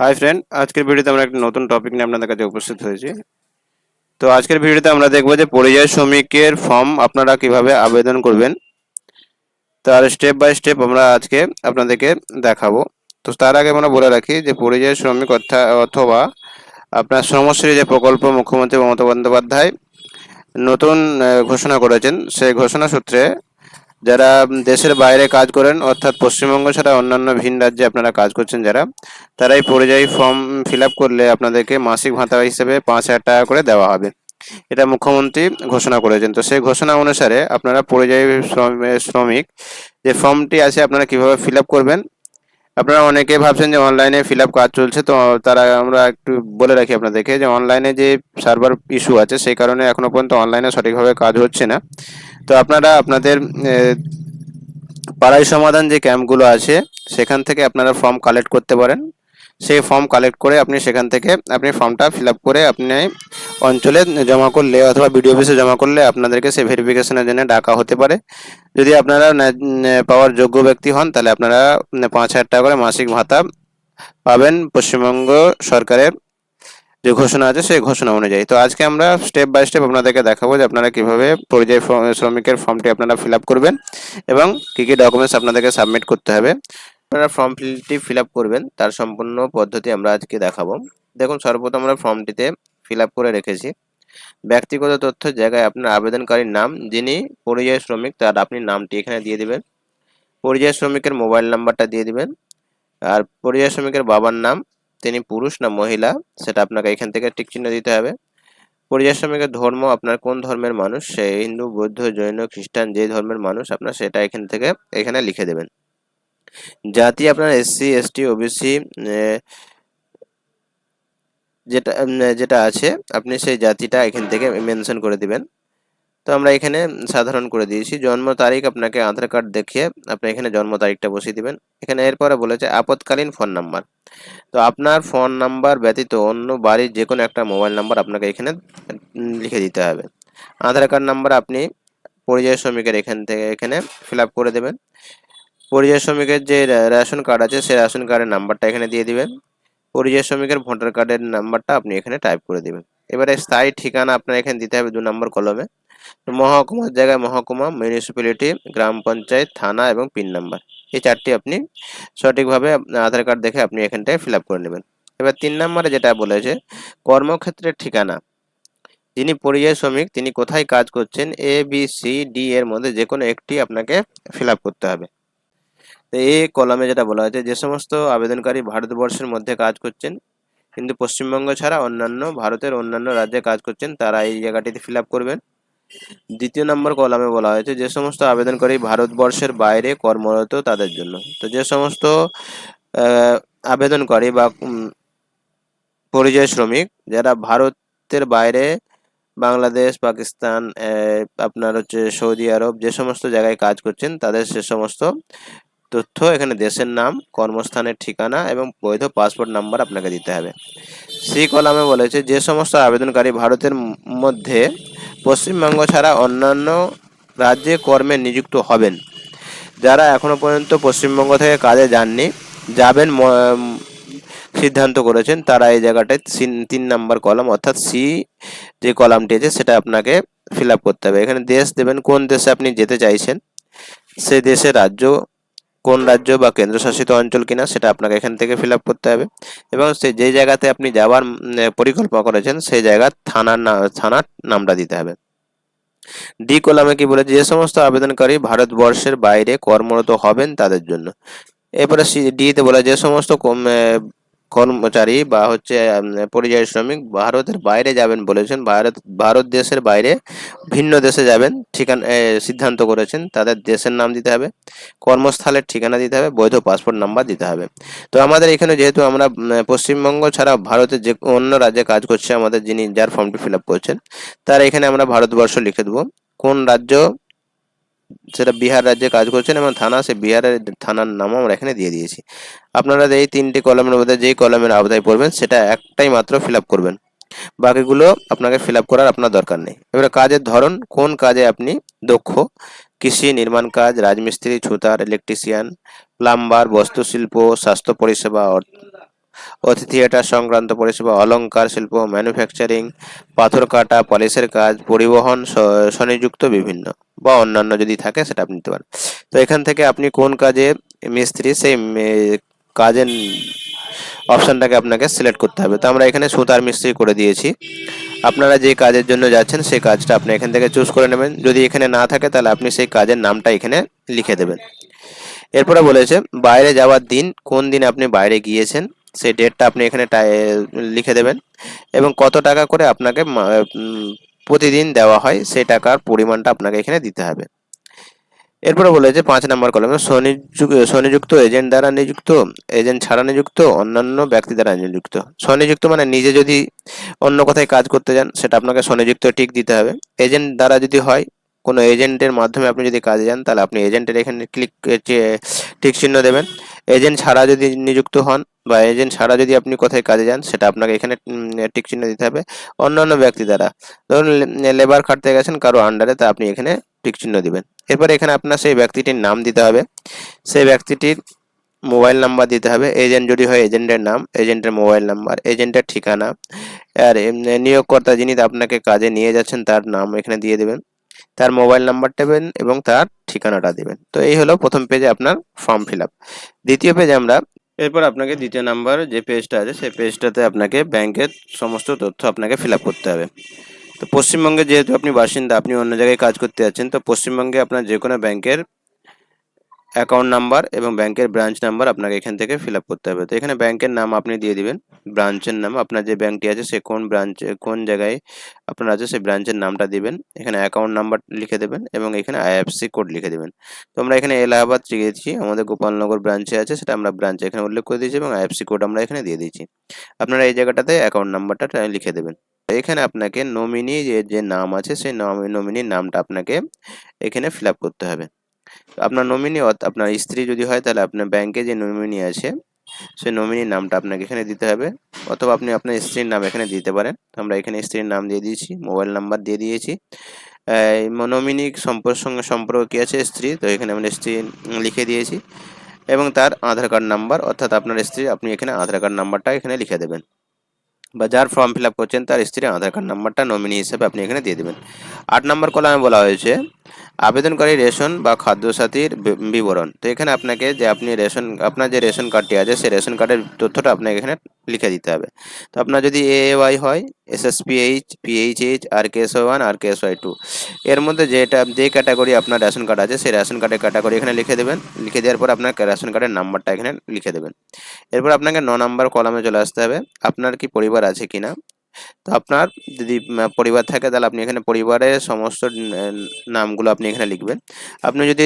Hi friend আজকের ভিডিওতে আমরা একটা নতুন টপিক নিয়ে আপনাদের কাছে উপস্থিত হয়েছি। তো আজকের ভিডিওতে আমরা দেখব যে পরিযায়ী শ্রমিকের ফর্ম আপনারা কীভাবে আবেদন করবেন। তার স্টেপ বাই স্টেপ আমরা আজকে আপনাদেরকে দেখাবো। তো তার আগে আমরা বলে রাখি যে পরিযায়ী শ্রমিক অথবা আপনার শ্রমশ্রী যে প্রকল্প মুখ্যমন্ত্রী মমতা বন্দ্যোপাধ্যায় নতুন ঘোষণা করেছেন, সেই ঘোষণা সূত্রে যারা দেশের বাইরে কাজ করেন, অর্থাৎ পশ্চিমবঙ্গ ছাড়া অন্যান্য ভিন রাজ্যে আপনারা কাজ করছেন যারা তারা এই পরিযায়ী ফর্ম ফিল করলে আপনাদেরকে মাসিক ভাতা হিসেবে পাঁচ হাজার টাকা করে দেওয়া হবে। এটা মুখ্যমন্ত্রী ঘোষণা করেছেন। তো সেই ঘোষণা অনুসারে আপনারা পরিযায়ী শ্রম- শ্রমিক, যে ফর্মটি আছে আপনারা কীভাবে ফিল করবেন আপনারা অনেকে ভাবছেন যে অনলাইনে ফিল আপ কাজ চলছে, তো তারা আমরা একটু বলে রাখি আপনাদেরকে যে অনলাইনে যে সার্ভার ইস্যু আছে, সেই কারণে এখনও পর্যন্ত অনলাইনে সঠিকভাবে কাজ হচ্ছে না। তো আপনারা আপনাদের পাড়ায় সমাধান যে ক্যাম্পগুলো আছে, সেখান থেকে আপনারা ফর্ম কালেক্ট করতে পারেন। সেই ফর্ম কালেক্ট করে আপনি সেখান থেকে আপনি ফর্মটা ফিল আপ করে আপনি অঞ্চলে জমা করলে অথবা বিডিও অফিসে জমা করলে আপনাদেরকে সে ভেরিফিকেশনের জন্য ডাকা হতে পারে। যদি আপনারা পাওয়ার যোগ্য ব্যক্তি হন, তাহলে আপনারা পাঁচ হাজার টাকা করে মাসিক ভাতা পাবেন পশ্চিমবঙ্গ সরকারের যে ঘোষণা আছে, সেই ঘোষণা অনুযায়ী। তো আজকে আমরা স্টেপ বাই স্টেপ আপনাদেরকে দেখাবো যে আপনারা কীভাবে পরিযায়ী শ্রমিকের ফর্মটি আপনারা ফিল আপ করবেন এবং কী কী ডকুমেন্টস আপনাদেরকে সাবমিট করতে হবে। আপনারা ফর্ম ফিলটি ফিল আপ করবেন, তার সম্পূর্ণ পদ্ধতি আমরা আজকে দেখাবো। দেখুন, সর্বপ্রথম আমরা ফর্মটিতে ফিল আপ করে রেখেছি। ব্যক্তিগত তথ্য জায়গায় আপনার আবেদনকারীর নাম, যিনি পরিযায়ী শ্রমিক, তার আপনি নামটি এখানে দিয়ে দিবেন। পরিযায়ী শ্রমিকের মোবাইল নাম্বারটা দিয়ে দিবেন। আর পরিযায়ী শ্রমিকের বাবার নাম, তিনি পুরুষ না মহিলা, সেটা আপনাকে এখান থেকে টিক চিহ্ন দিতে হবে। পরিযায়ী শ্রমিকের ধর্ম, আপনার কোন ধর্মের মানুষ, সে হিন্দু, বৌদ্ধ, জৈন, খ্রিস্টান, যে ধর্মের মানুষ, আপনার সেটা এখান থেকে, এখানে লিখে দেবেন। জাতি আপনার এসসি এসটি ওবিসি যেটা যেটা আছে, আপনি সেই জাতিটা এখান থেকে মেনশন করে দিবেন। তো আমরা এখানে সাধারণ করে দিয়েছি। জন্ম তারিখ আপনাকে আধার কার্ড দেখিয়ে আপনি এখানে জন্ম তারিখটা বসিয়ে দিবেন। এখানে এরপরে বলেছে আপৎকালীন ফোন নাম্বার তো আপনার ফোন নাম্বার ব্যতীত অন্য বাড়ির যে কোনো একটা মোবাইল নাম্বার আপনাকে এখানে লিখে দিতে হবে। আধার কার্ড নাম্বার আপনি পরিযায়ী শ্রমিকের এখান থেকে, এখানে ফিল করে দেবেন। পরিযায়ী শ্রমিকের যে রেশন কার্ড আছে, সেই রেশন কার্ডের নাম্বারটা এখানে দিয়ে দিবেন। পরিযায়ী শ্রমিকের ভোটার কার্ডের নাম্বারটা আপনি এখানে টাইপ করে দিবেন। এবারে স্থায়ী ঠিকানা আপনার এখানে দিতে হবে দু নম্বর কলমে। মহকুমার জায়গায় মহকুমা মিউনিসিপ্যালিটি গ্রাম পঞ্চায়েত, থানা এবং পিন নাম্বার এই চারটি আপনি সঠিকভাবে আধার কার্ড দেখে আপনি এখানটায় ফিল আপ করে নেবেন। এবার তিন নম্বরে যেটা বলেছে, কর্মক্ষেত্রের ঠিকানা। যিনি পরিযায়ী শ্রমিক, তিনি কোথায় কাজ করছেন এ বি সি ডি এর মধ্যে যে কোনো একটি আপনাকে ফিল করতে হবে। তো এই কলামে যেটা বলা হয়েছে, যে সমস্ত আবেদনকারী ভারতবর্ষের মধ্যে কাজ করছেন, কিন্তু পশ্চিমবঙ্গ ছাড়া অন্যান্য ভারতের অন্যান্য রাজ্যে কাজ করছেন, তারা এই জায়গাটিতে ফিল করবেন। দ্বিতীয় নম্বর কলামে বলা হয়েছে, যে সমস্ত আবেদনকারী ভারতবর্ষের বাইরে কর্মরত তাদের জন্য। তো যে সমস্ত আবেদনকারী বা পরিযায়ী শ্রমিক, যারা ভারতের বাইরে, বাংলাদেশ, পাকিস্তান আপনার হচ্ছে সৌদি আরব, যে সমস্ত জায়গায় কাজ করছেন, তাদের সে সমস্ত তথ্য, এখানে দেশের নাম, কর্মস্থানের ঠিকানা এবং বৈধ পাসপোর্ট নাম্বার আপনাকে দিতে হবে। সি কলামে বলেছে, যে সমস্ত আবেদনকারী ভারতের মধ্যে পশ্চিমবঙ্গ ছাড়া অন্যান্য রাজ্যে কর্মে নিযুক্ত হবেন। যারা এখনও পর্যন্ত পশ্চিমবঙ্গ থেকে কাজে যাননি, যাবেন সিদ্ধান্ত করেছেন, তারা এই জায়গাটায় তিন- নাম্বার কলাম, অর্থাৎ সি যে কলামটি আছে, সেটা আপনাকে ফিল করতে হবে। এখানে দেশ দেবেন, কোন দেশে আপনি যেতে চাইছেন, সে দেশের রাজ্য কোন রাজ্য বা কেন্দ্রশাসিত অঞ্চল কিনা সেটা আপনাকে এখান থেকে ফিল আপ করতে হবে। এবং সে যে জায়গাতে আপনি যাওয়ার পরিকল্পনা করেছেন, সেই জায়গার থানার না, থানার নামটা দিতে হবে। ডি কলামে কি বলেছে, যে সমস্ত আবেদনকারী ভারতবর্ষের বাইরে কর্মরত হবেন তাদের জন্য। এরপরে সি, ডিতে বলা, যে সমস্ত কর্মচারী বা হচ্ছে পরিযায়ী শ্রমিক ভারতের বাইরে যাবেন বলেছেন। ভারত ভারত দেশের বাইরে ভিন্ন দেশে যাবেন। ঠিকানা সিদ্ধান্ত করেছেন। তাদের দেশের নাম দিতে হবে, কর্মস্থলের ঠিকানা দিতে হবে, বৈধ পাসপোর্ট নাম্বার দিতে হবে। তো আমাদের এখানে যেহেতু আমরা পশ্চিমবঙ্গ ছাড়া ভারতের যে অন্য রাজ্যে কাজ করছে আমাদের যিনি, যার ফর্মটি ফিল আপ করছেন, তার এখানে আমরা ভারতবর্ষ লিখে দেবো। কোন রাজ্য সেটা বিহার রাজ্যে কাজ করছেন এবং থানা, সে বিহারের থানার নামও আমরা এখানে দিয়ে দিয়েছি। আপনারা এই তিনটি কলমের মধ্যে যেই কলমের আওতায় পড়বেন, সেটা একটাই মাত্র ফিল আপ করবেন। বাকিগুলো আপনাকে ফিল আপ করার আপনার দরকার নেই। এবারে কাজের ধরন, কোন কাজে আপনি দক্ষ? কৃষি, নির্মাণ কাজ, রাজমিস্ত্রি, ছুতার, ইলেকট্রিশিয়ান, প্লাম্বার বস্ত্রশিল্প স্বাস্থ্য পরিষেবা অতিথি থিয়েটার সংক্রান্ত পরিষেবা, অলংকার, শিল্প ম্যানুফ্যাকচারিং পাথর কাটা, পলিশের কাজ, পরিবহন স্বনিযুক্ত বিভিন্ন, বা অন্যান্য যদি থাকে সেটা আপনি নিতে পারেন। তো এখান থেকে আপনি কোন কাজে মিস্ত্রি সেই কাজের অপশনটাকে আপনাকে সিলেক্ট করতে হবে। তো আমরা এখানে সুতার মিস্ত্রি করে দিয়েছি। আপনারা যে কাজের জন্য যাচ্ছেন সেই কাজটা আপনি এখান থেকে চুজ করে নেবেন। যদি এখানে না থাকে তাহলে আপনি সেই কাজের নামটা এখানে লিখে দেবেন। এরপরে বলেছে, বাইরে যাওয়ার দিন কোন দিন আপনি বাইরে গিয়েছেন? সেই ডেটটা আপনি এখানে লিখে দেবেন এবং কত টাকা করে আপনাকে প্রতিদিন দেওয়া হয় সেই টাকার পরিমাণটা আপনাকে এখানে দিতে হবে। এরপরে বলেছে পাঁচ নম্বর কলমে স্বনিযুক্ত এজেন্ট দ্বারা নিযুক্ত এজেন্ট ছাড়া নিযুক্ত, অন্যান্য ব্যক্তি দ্বারা নিযুক্ত। স্বনিযুক্ত মানে নিজে যদি অন্য কোথায় কাজ করতে যান, সেটা আপনাকে স্বনিযুক্ত টিক দিতে হবে। এজেন্ট দ্বারা যদি হয় কোনো এজেন্টের মাধ্যমে আপনি যদি কাজে যান, তাহলে আপনি এজেন্টের এখানে ক্লিক ঠিক চিহ্ন দেবেন। এজেন্ট ছাড়া যদি নিযুক্ত হন বা এজেন্ট ছাড়া যদি আপনি কোথায় কাজে যান, সেটা আপনাকে এখানে টিক চিহ্ন দিতে হবে। অন্যান্য ব্যক্তি দ্বারা। ধরুন লেবার খাটতে গেছেন কারও আন্ডারে তা আপনি এখানে টিক চিহ্ন দিবেন। এরপর এখানে আপনার সেই ব্যক্তিটির নাম দিতে হবে। সেই ব্যক্তিটির মোবাইল নাম্বার দিতে হবে। এজেন্ট যদি হয় এজেন্টের নাম এজেন্টের মোবাইল নাম্বার এজেন্টের ঠিকানা, আর নিয়োগকর্তা যিনি আপনাকে কাজে নিয়ে যাচ্ছেন, তার নাম এখানে দিয়ে দেবেন। তার মোবাইল নাম্বারটা দেবেন এবং তার ঠিকানাটা দেবেন। তো এই হলো প্রথম পেজে আপনার ফর্ম ফিল আপ দ্বিতীয় পেজে আমরা এরপর আপনাকে দ্বিতীয় নাম্বার যে পেজটা আছে, সেই পেজটাতে আপনাকে ব্যাংকের সমস্ত তথ্য আপনাকে ফিল আপ করতে হবে। তো পশ্চিমবঙ্গে যেহেতু আপনি বাসিন্দা, আপনি অন্য জায়গায় কাজ করতে যাচ্ছেন, তো পশ্চিমবঙ্গে আপনার যে কোনো ব্যাংকের অ্যাকাউন্ট নাম্বার এবং ব্যাংকের ব্রাঞ্চ নাম্বার আপনাকে এখান থেকে ফিল আপ করতে হবে। তো এখানে ব্যাংকের নাম আপনি দিয়ে দিবেন ব্রাঞ্চের নাম, আপনার যে ব্যাংকটি আছে সে কোন ব্রাঞ্চে কোন জায়গায় আপনার আছে সেই ব্রাঞ্চের নামটা দিবেন, এখানে অ্যাকাউন্ট নাম্বার লিখে দেবেন এবং এখানে আইএফসি কোড লিখে দেবেন। তো আমরা এখানে এলাহাবাদ দিয়েছি আমাদের গোপালনগর ব্রাঞ্চে আছে, সেটা আমরা ব্রাঞ্চে এখানে উল্লেখ করে দিয়েছি এবং আইএফসি কোড আমরা এখানে দিয়ে দিয়েছি। আপনারা এই জায়গাটাতে অ্যাকাউন্ট নাম্বারটা লিখে দেবেন। এখানে আপনাকে নমিনি যে যে নাম আছে, সেই নমিনির নামটা আপনাকে এখানে ফিল করতে হবে। আপনার নমিনি আপনার স্ত্রী যদি হয়, তাহলে আপনার ব্যাংকে যে নমিনি আছে, সেই নমিনির নামটা আপনাকে এখানে দিতে হবে। অথবা আপনি আপনার স্ত্রীর নাম এখানে দিতে পারেন। আমরা এখানে স্ত্রীর নাম দিয়ে দিয়েছি মোবাইল নাম্বার দিয়ে দিয়েছি। নমিনি সম্পর্ক সঙ্গে সম্পর্ক কী আছে স্ত্রী? তো এখানে আমরা স্ত্রী লিখে দিয়েছি। এবং তার আধার কার্ড নাম্বার অর্থাৎ আপনার স্ত্রী, আপনি এখানে আধার কার্ড নাম্বারটা এখানে লিখে দেবেন। বা যার ফর্ম ফিল আপ করছেন, তার স্ত্রীর আধার কার্ড নাম্বারটা নমিনি হিসেবে আপনি এখানে দিয়ে দেবেন। আট নম্বর কলামে বলা হয়েছে আবেদনকারী রেশন বা খাদ্যসাথীর বিবরণ। তো এখানে আপনাকে যে আপনি রেশন, আপনার যে রেশন কার্ডটি আছে, সেই রেশন কার্ডের তথ্যটা আপনাকে এখানে লিখে দিতে হবে। তো আপনার যদি এ ওয়াই হয় S S PH PHH R K S one R K S Y two এর মধ্যে যেটা, যে ক্যাটাগরি আপনার রেশন কার্ড আছে, সেই রেশন কার্ডের ক্যাটাগরি এখানে লিখে দেবেন। লিখে দেওয়ার পর আপনার রেশন কার্ডের নাম্বারটা এখানে লিখে দেবেন। এরপর আপনাকে ন নম্বর কলামে চলে আসতে হবে। আপনার কি পরিবার আছে কিনা? তো আপনার যদি পরিবার থাকে তাহলে আপনি এখানে পরিবারের সমস্ত নামগুলো আপনি এখানে লিখবেন। আপনি যদি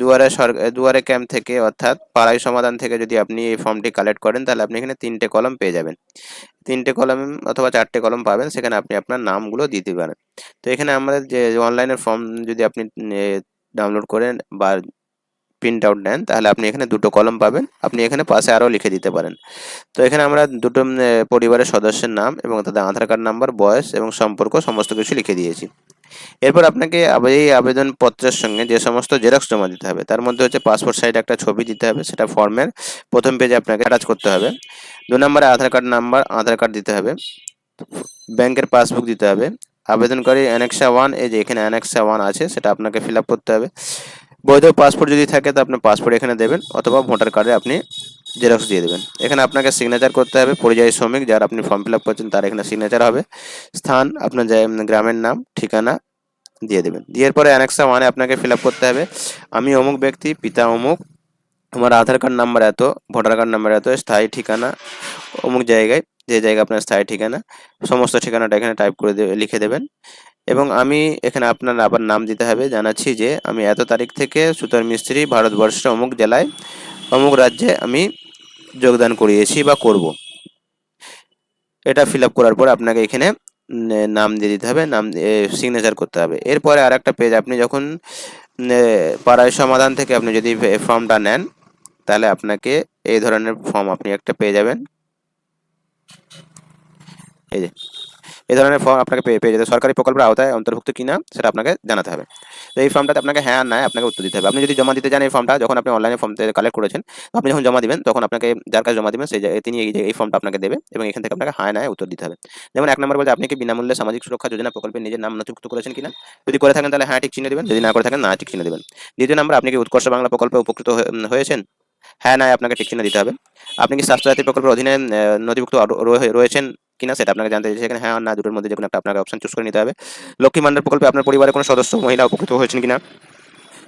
দুয়ারে সরকার দুয়ারে ক্যাম্প থেকে অর্থাৎ পাড়াই সমাধান থেকে যদি আপনি এই ফর্মটি কালেক্ট করেন, তাহলে আপনি এখানে তিনটে কলম পেয়ে যাবেন। তিনটে কলম অথবা চারটে কলম পাবেন, সেখানে আপনি আপনার নামগুলো দিতে পারেন। তো এখানে আমাদের যে অনলাইনের ফর্ম যদি আপনি ডাউনলোড করেন বা প্রিন্ট আউট নেন, তাহলে আপনি এখানে দুটো কলম পাবেন। আপনি এখানে পাশে আরও লিখে দিতে পারেন। তো এখানে আমরা দুটো পরিবারের সদস্যের নাম এবং তাদের আধার কার্ড নাম্বার, বয়স এবং সম্পর্ক সমস্ত কিছু লিখে দিয়েছি। এরপর আপনাকে এই আবেদনপত্রের সঙ্গে যে সমস্ত জেরক্স জমা দিতে হবে, তার মধ্যে হচ্ছে পাসপোর্ট সাইজ একটা ছবি দিতে হবে, সেটা ফর্মের প্রথম পেজে আপনাকে অ্যাটাচ করতে হবে। দু নম্বরে Aadhaar card number, Aadhaar card দিতে হবে। ব্যাংকের পাসবুক দিতে হবে। আবেদনকারী অ্যানেক্সা ওয়ান এই যে এখানে অ্যানেক্সা ওয়ান আছে, সেটা আপনাকে ফিল আপ করতে হবে। বৈধ পাসপোর্ট যদি থাকে, তো আপনি পাসপোর্ট এখানে দেবেন অথবা ভোটার কার্ডে আপনি জেরক্স দিয়ে দেবেন। এখানে আপনাকে সিগনেচার করতে হবে পরিযায়ী শ্রমিক, যার আপনি ফর্ম ফিল আপ করছেন তার এখানে সিগনেচার হবে। স্থান, আপনার গ্রামের নাম, ঠিকানা দিয়ে দেবেন। দিয়ে পরে অ্যানেক্সা ওয়ানে আপনাকে ফিল আপ করতে হবে। আমি অমুক ব্যক্তি, পিতা অমুক, আমার আধার কার্ড নাম্বার এত, ভোটার কার্ড নাম্বার এত, স্থায়ী ঠিকানা, অমুক জায়গায়, যে জায়গা আপনার স্থায়ী ঠিকানা, সমস্ত ঠিকানাটা এখানে টাইপ করে লিখে দেবেন। এবং আমি এখানে আপনার আবার নাম দিতে হবে। জানাচ্ছি যে আমি এত তারিখ থেকে সুতার মিস্ত্রি ভারতবর্ষের অমুক জেলায়, অমুক রাজ্যে আমি যোগদান করিয়েছি বা করব। এটা ফিল আপ করার পর আপনাকে এখানে নাম দিয়ে দিতে হবে, নাম সিগনেচার করতে হবে। এরপরে আর একটা পেজ আপনি যখন পাড়ায় সমাধান থেকে আপনি যদি ফর্মটা নেন, তাহলে আপনাকে এই ধরনের ফর্ম আপনি একটা পেয়ে যাবেন। এই যে। এই ধরনের ফর্ম আপনাকে পেয়ে পেয়ে যেতে সরকারি প্রকল্পের আওতায় অন্তর্ভুক্ত কিনা সেটা আপনাকে জানাতে হবে। তো এই ফর্মটাতে আপনাকে হ্যাঁ আর না আপনাকে উত্তর দিতে হবে। আপনি যদি জমা দিতে চান এই ফর্মটা যখন আপনি অনলাইনে ফর্ম কালেক্ট করেছেন আপনি যখন জমা দিবেন, তখন আপনাকে যার কাছে জমা দিবেন সেই তিনি এই এই ফর্মটা আপনাকে দেবে এবং এখান থেকে আপনাকে হ্যাঁ না উত্তর দিতে হবে। যেমন এক নম্বর বলতে আপনি কি বিনামূল্যে সামাজিক সুরক্ষা যোজনা প্রকল্পে নিজের নাম নথিভুক্ত করেছেন কিনা? যদি করে থাকেন, তাহলে হ্যাঁ ঠিক চিহ্ন দেবেন। যদি না করে থাকেন, না, ঠিক চিহ্ন দেবেন। দ্বিতীয় নম্বর, আপনি কি উৎকর্ষ বাংলা প্রকল্পে উপকৃত হয়েছেন? হ্যাঁ না আপনাকে ঠিক চিহ্ন দিতে হবে। আপনি কি স্বাস্থ্যসাথী প্রকল্পের অধীনে নথিভুক্ত রয়েছেন? কিনা সেটা আপনাকে জানতে চাইছে। হ্যাঁ না, দুটোর মধ্যে যে কোনো একটা আপনাকে অপশন চুজ করে নিতে হবে। লক্ষ্মী ভান্ডার প্রকল্পে আপনার পরিবারের কোনো সদস্য মহিলা উপকৃত হয়েছেন কিনা?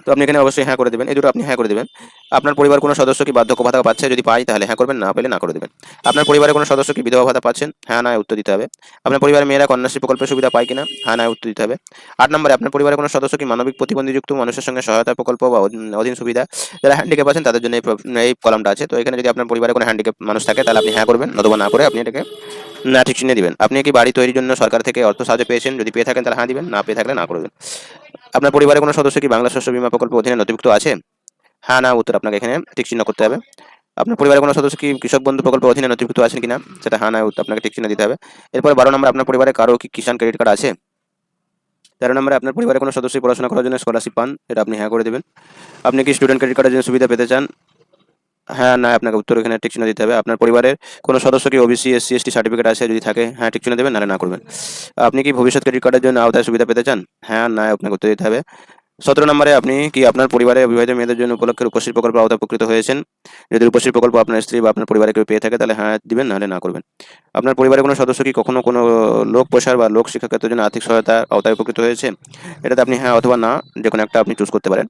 তো আপনি এখানে অবশ্যই হ্যাঁ করে দেবেন। এই দুটো আপনি হ্যাঁ করে দেবেন। আপনার পরিবার কোনো সদস্য কি বার্ধক্য ভাতা পাচ্ছে? যদি পাই, তাহলে হ্যাঁ করবেন, না পেলে না করে দেবেন। আপনার পরিবারের কোনো সদস্য কি বিধবা ভাতা পাচ্ছেন? হ্যাঁ না উত্তর দিতে হবে। আপনার পরিবারের মেয়েরা কন্যাশ্রী প্রকল্পের সুবিধা পায় কিনা? হ্যাঁ না উত্তর দিতে হবে। আট নম্বরে, আপনার পরিবারের কোনো সদস্য কি মানবিক প্রতিবন্ধীযুক্ত মানুষের সঙ্গে সহায়তা প্রকল্প বা অধীন- সুবিধা? যারা হ্যান্ডিক্যাপ আছেন, তাদের জন্য এই কলামটা আছে। তো এখানে যদি আপনার পরিবারে কোনো হ্যান্ডিক্যাপ মানুষ থাকে, তাহলে আপনি হ্যাঁ করবেন। নতুবা না করে আপনি এটাকে না, ঠিক চিহ্নে দিবেন। আপনি কি বাড়ি তৈরির জন্য সরকার থেকে অর্থ সাহায্য পেয়েছেন? যদি পেয়ে থাকেন, তাহলে হ্যাঁ দিবেন, না পেয়ে থাকলে না করবেন আপনার পরিবারের কোনো সদস্য কি বাংলা শস্য বীমা প্রকল্প অধীনে নথিভুক্ত আছে? হ্যাঁ না, উত্তর আপনাকে এখানে ঠিক চিহ্ন করতে হবে। আপনার পরিবারের কোনো সদস্য কি কৃষক বন্ধু প্রকল্পের অধীনে নথিভুক্ত আছেন কিনা? সেটা হ্যাঁ না আপনাকে ঠিক চিহ্ন দিতে হবে। এরপরে বারো নম্বর আপনার পরিবারে কারও কি কিষাণ ক্রেডিট কার্ড আছে? তেরো নম্বরে আপনার পরিবারের কোনো সদস্য পড়াশোনা করার জন্য স্কলারশিপ পান? এটা আপনি হ্যাঁ করে দেবেন। আপনি কি স্টুডেন্ট ক্রেডিট কার্ডের জন্য সুবিধা পেতে চান? হ্যাঁ না, আপনাকে উত্তর এখানে ঠিক দিতে হবে। আপনার পরিবারের কোনো সদস্য কি ওবিসি এসসি এসটি সার্টিফিকেট আছে যদি থাকে হ্যাঁ ঠিক দেবেন, নাহলে না করবেন। আপনি কি ভবিষ্যৎ ক্রেডিট কার্ডের জন্য আওতায় সুবিধা পেতে চান? হ্যাঁ না, আপনাকে উত্তর দিতে হবে। সতেরো নম্বরে আপনি কি আপনার পরিবারে বিবাহিত মেয়েদের জন্য উপলক্ষে রূপশ্রী প্রকল্প আওতা উপকৃত হয়েছেন? যদি রূপশ্রী প্রকল্প আপনার স্ত্রী বা আপনার পরিবারে কেউ পেয়ে থাকে, তাহলে হ্যাঁ দিবেন, নাহলে না করবেন। আপনার পরিবারের কোনো সদস্য কি কখনো কোনো লোক প্রসার বা লোক শিক্ষা ক্ষেত্রের জন্য আর্থিক সহায়তা আওতায় উপকৃত হয়েছে? এটাতে আপনি হ্যাঁ অথবা না, যে কোনো একটা আপনি চুজ করতে পারেন।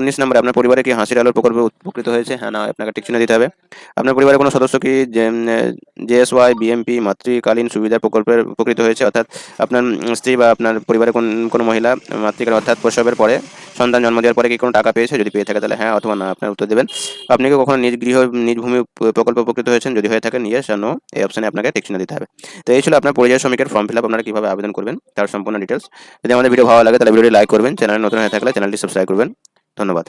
উনিশ নম্বরে আপনার পরিবারে কি হাসির আলোর প্রকল্পে উপকৃত হয়েছে? হ্যাঁ না, আপনাকে টিক চিহ্ন দিতে হবে। আপনার পরিবারের কোনো সদস্য কি জেএসওয়াই বিএমপি মাতৃকালীন সুবিধা প্রকল্পের উপকৃত হয়েছে? অর্থাৎ আপনার স্ত্রী বা আপনার পরিবারের কোন, কোনো মহিলা মাতৃকাল অর্থাৎ প্রসবের পরে, সন্তান জন্ম দেওয়ার পরে কি কোনো টাকা পেয়েছে? যদি পেয়ে থাকে তাহলে হ্যাঁ অথবা না, আপনার উত্তর দেবেন। আপনি কি কখনো নিজ গৃহ, নিজ ভূমি প্রকল্প উপকৃত হয়েছেন? যদি হয়ে থাকে, নিয়ে সেন এই অপশানে আপনাকে টিক চিহ্ন দিতে হবে। তো এই ছিল আপনার পরিযায়ী শ্রমিকের ফর্ম ফিল আপ আপনারা কীভাবে আবেদন করবেন? তার সম্পূর্ণ ডিটেলস যদি আমাদের ভিডিও ভালো লাগে, তাহলে ভিডিওটি লাইক করবেন। চ্যানেল নতুন হয়ে থাকলে চ্যানেলটি সাবস্ক্রাইব করবেন। ধন্যবাদ।